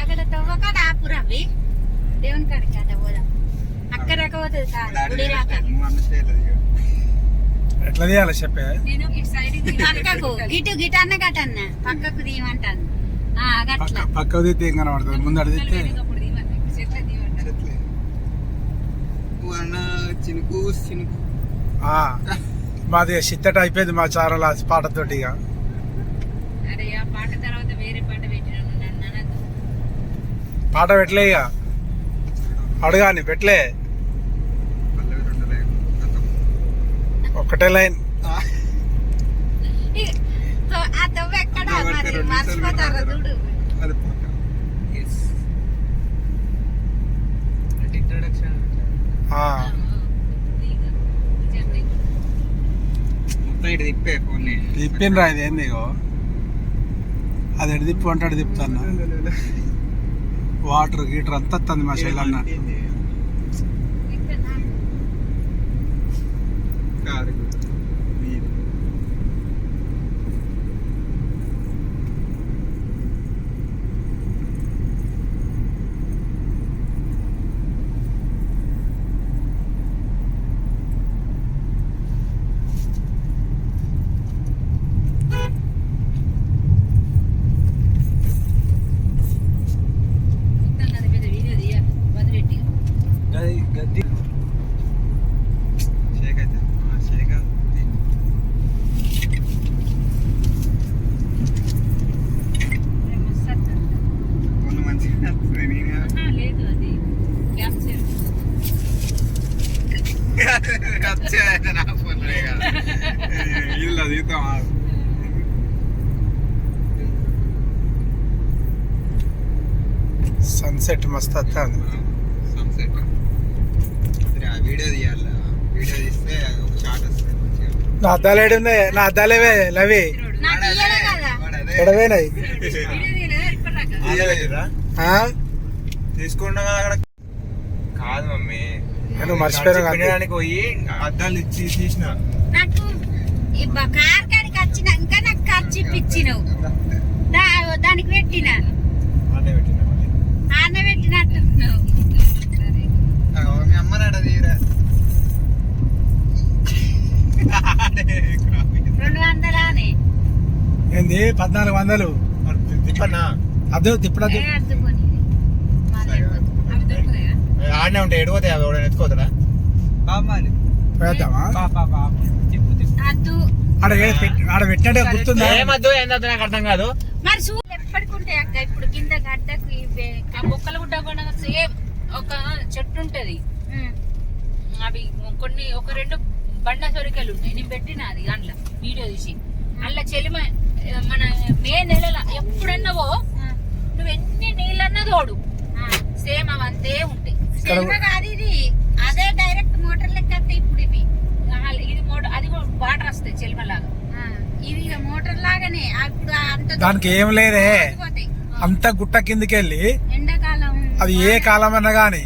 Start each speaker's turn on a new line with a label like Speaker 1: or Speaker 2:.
Speaker 1: అక్కడ తవ్వక ఆపురు అవి. దేవుని కాడికి అట పోదాం. అక్కడ రాకపోతుంది కాదు గుడి రాక.
Speaker 2: ఎట్లా తీయాలి చెప్పే?
Speaker 3: నేను ఇటు సైడ్
Speaker 1: పక్కకు గిటు గిటు అన్న గట అన్న. పక్కకు తీయమంటాను. ఆ,
Speaker 2: పక్క
Speaker 1: గట్ల.
Speaker 2: పక్క తీస్తే ఏం కనబడుతుంది? ముందు అడిగితే
Speaker 4: చినుకు చినుకు.
Speaker 2: ఆ, మాది సిత్తట అయిపోయింది మా చారల పాటతోటి ఇక.
Speaker 3: అరే ఆ పాట తర్వాత వేరే పాట పెట్టినాను నన్ను అనద్దు
Speaker 2: పాట పెట్టలే ఇక. అడగాని పెట్టలే. ఒక్కటే లైన్.
Speaker 1: ఆ తవ్వ ఎక్కడ? మరి మర్చిపోతారు. చూడు.
Speaker 4: మొత్తం ఇటు తిప్పే ఫోన్
Speaker 2: తిప్పినరా ఇది ఏంది ఇగో? అది ఎడ తిప్పు అంటే తిప్పుతాను వాటర్ గీటర్ అంతా వస్తుంది మా శైలి అన్నట్టు
Speaker 4: కారు నీరు.
Speaker 3: మొత్తం అది పెద్ద వీడియో తీయ వదిలేట్టి
Speaker 4: షేక్ అయితే ఆ, షేక్ అది. ఫోన్ మంచిగా వస్తుంది. నేనే
Speaker 3: లేదు అది. క్యాప్చర్
Speaker 4: వచ్చే నా
Speaker 2: సన్సెట్ మస్తు వస్తుంది
Speaker 4: సన్సెట్ ఆ వీడియో తీయాలి. వీడియో తీస్తే ఒక షాట్ వస్తుంది మంచిగా.
Speaker 2: నా అద్దాలు ఏడుంది నా అద్దాలేవే లవి. ఎడవేనాయి?
Speaker 4: తీసుకుంటాం కదా అక్కడ. కాదు మమ్మీ.
Speaker 2: నేను మర్చిపోయాను
Speaker 4: పోయి అద్దాలు ఇచ్చి తీసిన.
Speaker 1: నాకు ఈ కార్ కాడికి వచ్చినాక నాకు ఖర్చు ఇప్పించినావు. దానికి పెట్టిన.
Speaker 4: అదే పెట్టిన మళ్ళీ.
Speaker 1: ఆన పెట్టినట్టున్నావు
Speaker 4: మీ అమ్మ నాడ తీరా
Speaker 1: రెండు వందలానే.
Speaker 2: ఏంది? పద్నాలుగు వందలు.
Speaker 4: తిప్పన్నా
Speaker 2: అదే తిప్పడదు
Speaker 4: ఆడనే ఉంటాయి ఎడిపోతాయి అవి ఎవడైనా
Speaker 2: ఆడ ఆడ పెట్టినట్టే గుర్తుందా?
Speaker 4: ఏమద్దు ఏందద్దు నాకు అర్థం కాదు.
Speaker 1: మరి సూ ఎప్పటికుంటాయి అక్క ఇప్పుడు కింద గడ్డకు ఇవే?
Speaker 3: ఆ బొక్కలు గుడ్డ కూడా సేమ్ ఒక చెట్టు ఉంటది. అవి కొన్ని ఒక రెండు బండ సొరికలు ఉన్నాయి. నేను పెట్టిన అది అందులో వీడియో తీసి. అందులో చెలిమ మన మే నెలల ఎప్పుడన్నావో నువ్వు ఎన్ని నీళ్ళన్నా తోడు.
Speaker 1: ఆ.
Speaker 3: సేమ్ అవంతే ఉంటాయి.
Speaker 1: ఇది. అదే డైరెక్ట్ మోటార్ లెక్క ఇప్పుడు ఇవి.
Speaker 3: ఇది మోటార్ అది వాటర్ వస్తాయి చెలిమలాగా.
Speaker 1: ఇది మోటార్ లాగానే అప్పుడు అంత
Speaker 2: దానికి ఏం లేదే. అంత గుట్ట కిందికి వెళ్ళి
Speaker 1: ఎండాకాలం
Speaker 2: అది ఏ కాలం అన్నా గానీ